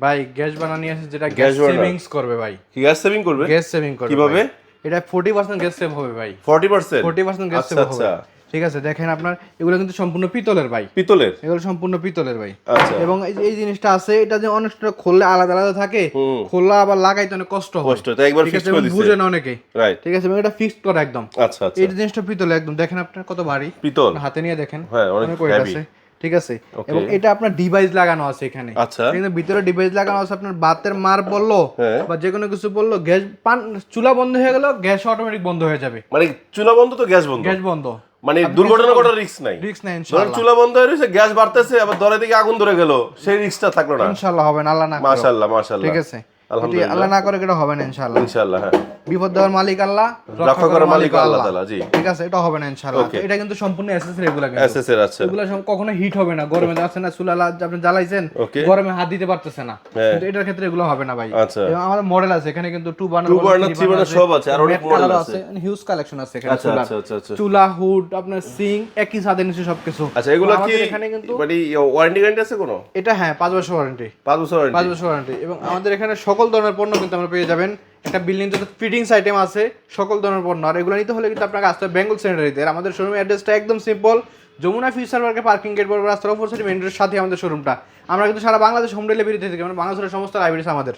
ভাই গ্যাস বানানি আছে যেটা গ্যাস সেভিংস করবে ভাই। কি গ্যাস সেভিং করবে? গ্যাস সেভিং করবে কীভাবে? এটা 40% গ্যাস সেভ হবে ভাই। 40% 40% গ্যাস আচ্ছা সেভ হবে। আচ্ছা। ঠিক আছে দেখেন আপনার এগুলো কিন্তু সম্পূর্ণ পিতলের ভাই। পিতলের? এগুলো সম্পূর্ণ পিতলের ভাই। আচ্ছা। এবং এই জিনিসটা আছে এটা যে অনেকটা খুললে আলাদা আলাদা থাকে খোলা আবার লাগাইতে অনেক কষ্ট হয়। কষ্ট তো একবার ফিক্স করে দিছে। বুঝে না অনেকে। রাইট ঠিক আছে এটা ফিক্সড করা একদম। আচ্ছা আচ্ছা। এই জিনিসটা পিতলে একদম দেখেন আপনার কত ভারী। পিতল? হাতে নিয়ে দেখেন। হ্যাঁ, অনেক heavy। আছে। ঠিক আছে? এবং এটা আপনার ডিভাইস লাগানো আছে এখানে। আচ্ছা। কিন্তু ভিতরে ডিভাইস লাগানো আছে আপনার বাতের মার পড়ল হ্যাঁ। বা যে কোনো কিছু বলল গ্যাস পান চুলা বন্ধ হয়ে গেল গ্যাস অটোমেটিক বন্ধ হয়ে যাবে। মানে চুলা বন্ধ তো গ্যাস বন্ধ। গ্যাস বন্ধ। মানে দুর্ঘটনা ঘটার রিস্ক নাই। রিস্ক নাই ইনশাআল্লাহ। চুলা বন্ধ হয়ে রয়েছে গ্যাস বাড়তেছে আবার দরে থেকে আগুন ধরে গেল সেই রিস্কটা থাকল না। ইনশাআল্লাহ হবে না আল্লাহ না মাশাআল্লাহ মাশাআল্লাহ। ঠিক আছে? আলহামদুলিল্লাহ। আল্লাহ না করে এটা হবে না ইনশাআল্লাহ। ইনশাআল্লাহ হ্যাঁ। বিপদ দেওয়ার মালিক আল্লাহ রক্ষা করার মালিক আল্লাহ তাআলা জি। ঠিক আছে এটা হবে না ইনশাআল্লাহ। এটা কিন্তু সম্পূর্ণ এসএসএর এগুলা কিন্তু। এসএস এর আছে। এগুলা কখনো হিট হবে না। গরমে যাচ্ছে না চুলা আপনি জ্বালাইছেন গরমে হাত দিতে পারতেছে না। হ্যাঁ। কিন্তু এটার ক্ষেত্রে এগুলো হবে না ভাই। আচ্ছা। এবং আমাদের মডেল আছে এখানে কিন্তু two burner Two burner, three burner সব আছে, আর অনেক model আছে। হিউজ কালেকশন আছে এখানে আচ্ছা আচ্ছা আচ্ছা চুলা হুড আপনার সিং একই ছাদের নিচে সবকিছু। আচ্ছা এগুলো কি এখানে কিন্তু মানে ওয়ারেন্টি গ্যারান্টি আছে কোনো? এটা হ্যাঁ পাঁচ বছর ওয়ারেন্টি পাঁচ বছর পাঁচ ওয়ারেন্টি বছর ওয়ারেন্টি এবং আমাদের এখানে সকল ধরনের পণ্য কিন্তু আমরা পেয়ে যাবেন। একটা বিল্ডিং যত ফিটিংস আইটেম আছে, সকল ধরনের পণ্য। আর এগুলো নিতে হলে কিন্তু আপনাকে আসতে হবে বেঙ্গল সেন্টারিতে আমাদের শোরুমের অ্যাড্রেসটা একদম সিম্পল যমুনা ফিউচার পার্কে পার্কিং গেট বরাবর রাস্তার অপর সাইড মেন রোডের সাথে আমাদের শোরুমটা আমরা কিন্তু সারা বাংলাদেশ হোম ডেলিভারি থেকে। মানে বাংলাদেশের সমস্ত লাইব্রেরিস আমাদের।